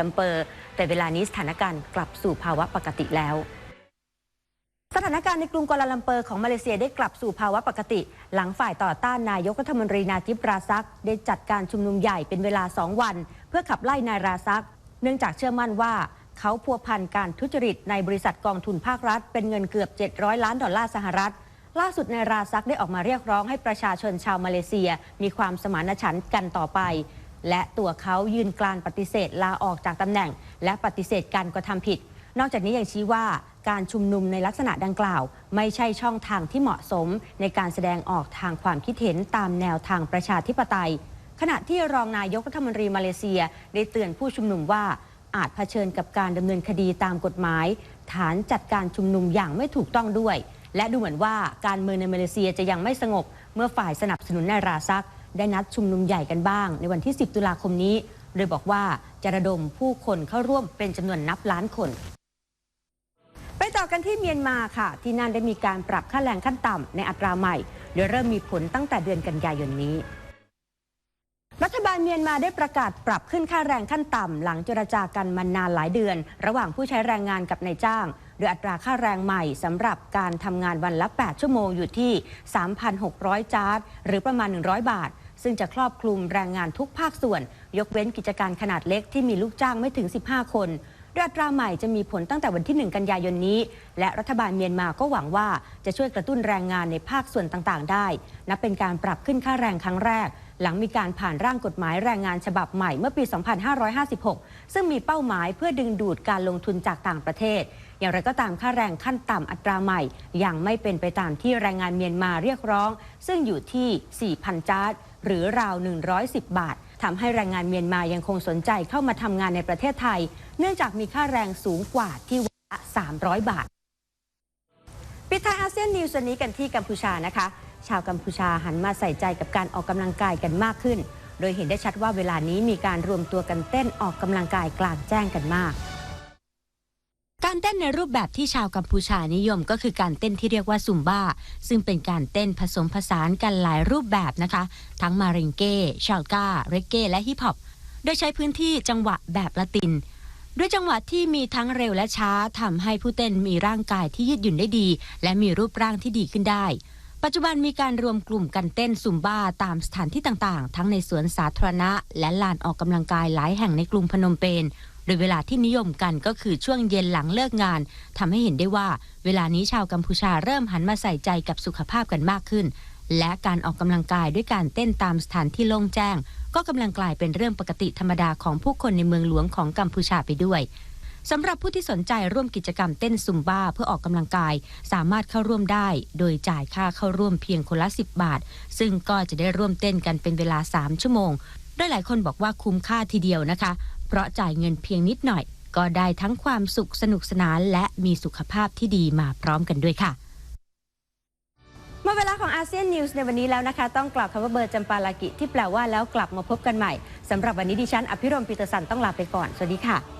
ลัมเปอร์แต่เวลานี้สถานการณ์กลับสู่ภาวะปกติแล้ว สถานการณ์ในกรุงกัวลาลัมเปอร์ของมาเลเซียได้กลับสู่ภาวะปกติ หลังฝ่ายต่อต้านนายกรัฐมนตรีนาจิบราซัก ได้จัดการชุมนุมใหญ่เป็นเวลา2วัน เพื่อขับไล่นายราซัก เนื่องจากเชื่อมั่นว่า เขาพัวพันการทุจริตในบริษัทกองทุนภาครัฐ เป็นเงินเกือบ 700 ล้านดอลลาร์สหรัฐ ล่าสุดนายราซักได้ออกมาเรียกร้องให้ประชาชนชาวมาเลเซีย มีความสมานฉันท์กันต่อไป และตัวเขายืนกรานปฏิเสธลาออกจากตำแหน่ง และปฏิเสธการกระทำผิด นอกจากนี้ยังชี้ว่าการชุมนุมในลักษณะดังกล่าว ไม่ใช่ช่องทางที่เหมาะสม ในการแสดงออกทางความคิดเห็นตามแนวทางประชาธิปไตย ขณะที่รองนายกรัฐมนตรีมาเลเซีย ได้เตือนผู้ชุมนุมว่าอาจเผชิญกับการดำเนินคดีตามกฎหมาย ฐานจัดการชุมนุมอย่างไม่ถูกต้องด้วย และดูเหมือนว่าการเมืองในมาเลเซียจะยังไม่สงบ เมื่อฝ่ายสนับสนุนนายราซัก ได้นัดชุมนุมใหญ่กันบ้าง ในวันที่ 10 ตุลาคมนี้ โดยบอกว่าจะระดมผู้คนเข้าร่วมเป็นจำนวนนับล้านคน ไปต่อกันที่เมียนมาค่ะ ที่นั่นได้มีการปรับค่าแรงขั้นต่ำในอัตราใหม่ โดยเริ่มมีผลตั้งแต่เดือนกันยายนนี้รัฐบาลเมียนมาได้ประกาศปรับขึ้นค่าแรงขั้นต่ำ หลังเจรจากันมานานหลายเดือน ระหว่างผู้ใช้แรงงานกับนายจ้าง โดยอัตราค่าแรงใหม่สำหรับการทำงานวันละ 8 ชั่วโมงอยู่ที่ 3,600 จาร์ดหรือประมาณ 100 บาท ซึ่งจะครอบคลุมแรงงานทุกภาคส่วน ยกเว้นกิจการขนาดเล็กที่มีลูกจ้างไม่ถึง 15 คนดัตราใหม่จะมีผลตั้งแต่วันที่ 1 กันยายนนี้ และรัฐบาลเมียนมาก็หวังว่าจะช่วยกระตุ้นแรงงานในภาคส่วนต่างๆ ได้ นับเป็นการปรับขึ้นค่าแรงครั้งแรก หลังมีการผ่านร่างกฎหมายแรงงานฉบับใหม่เมื่อปี 2556 ซึ่งมีเป้าหมายเพื่อดึงดูดการลงทุนจากต่างประเทศ อย่างไรก็ตามค่าแรงขั้นต่ำอัตราใหม่ ยังไม่เป็นไปตามที่แรงงานเมียนมาเรียกร้อง ซึ่งอยู่ที่ 4,000 จาร์ดหรือราว 110 บาททำให้แรงงานเมียนมายังคงสนใจเข้ามาทำงานในประเทศไทย เนื่องจากมีค่าแรงสูงกว่าที่วันละ300 บาทปิดท้ายอาเซียนนิวส์วันนี้กันที่กัมพูชานะคะ ชาวกัมพูชาหันมาใส่ใจกับการออกกำลังกายกันมากขึ้น โดยเห็นได้ชัดว่าเวลานี้มีการรวมตัวกันเต้นออกกำลังกายกลางแจ้งกันมากการเต้นในรูปแบบที่ชาวกัมพูชานิยมก็คือการเต้นที่เรียกว่าซุมบ้า ซึ่งเป็นการเต้นผสมผสานกันหลายรูปแบบนะคะ ทั้งมาริงเก้ ชาลกาเรเก้และฮิปฮอป โดยใช้พื้นที่จังหวะแบบละติน ด้วยจังหวะที่มีทั้งเร็วและช้าทำให้ผู้เต้นมีร่างกายที่ยืดหยุ่นได้ดี และมีรูปร่างที่ดีขึ้นได้ ปัจจุบันมีการรวมกลุ่มกันเต้นซุมบ้าตามสถานที่ต่างๆ ทั้งในสวนสาธารณะ และลานออกกำลังกายหลายแห่งในกรุงพนมเปญโดยเวลาที่นิยมกันก็คือช่วงเย็นหลังเลิกงานทำให้เห็นได้ว่า เวลานี้ชาวกัมพูชาเริ่มหันมาใส่ใจกับสุขภาพกันมากขึ้น และการออกกำลังกายด้วยการเต้นตามสถานที่โล่งแจ้ง ก็กำลังกลายเป็นเรื่องปกติธรรมดาของผู้คนในเมืองหลวงของกัมพูชาไปด้วย สำหรับผู้ที่สนใจร่วมกิจกรรมเต้นซุมบ้าเพื่อออกกำลังกาย สามารถเข้าร่วมได้ โดยจ่ายค่าเข้าร่วมเพียงคนละ 10 บาท ซึ่งก็จะได้ร่วมเต้นกันเป็นเวลา 3 ชั่วโมงโดยหลายคนบอกว่าคุ้มค่าทีเดียวนะคะ เพราะจ่ายเงินเพียงนิดหน่อย ก็ได้ทั้งความสุขสนุกสนาน และมีสุขภาพที่ดีมาพร้อมกันด้วยค่ะหมดเวลาของอาเซียนนิวส์ในวันนี้แล้วนะคะ ต้องกล่าวคำว่าเบอร์จำปาลากิที่แปลว่าแล้วกลับมาพบกันใหม่สำหรับวันนี้ดิฉันอภิรมปีตสันต้องลาไปก่อน สวัสดีค่ะ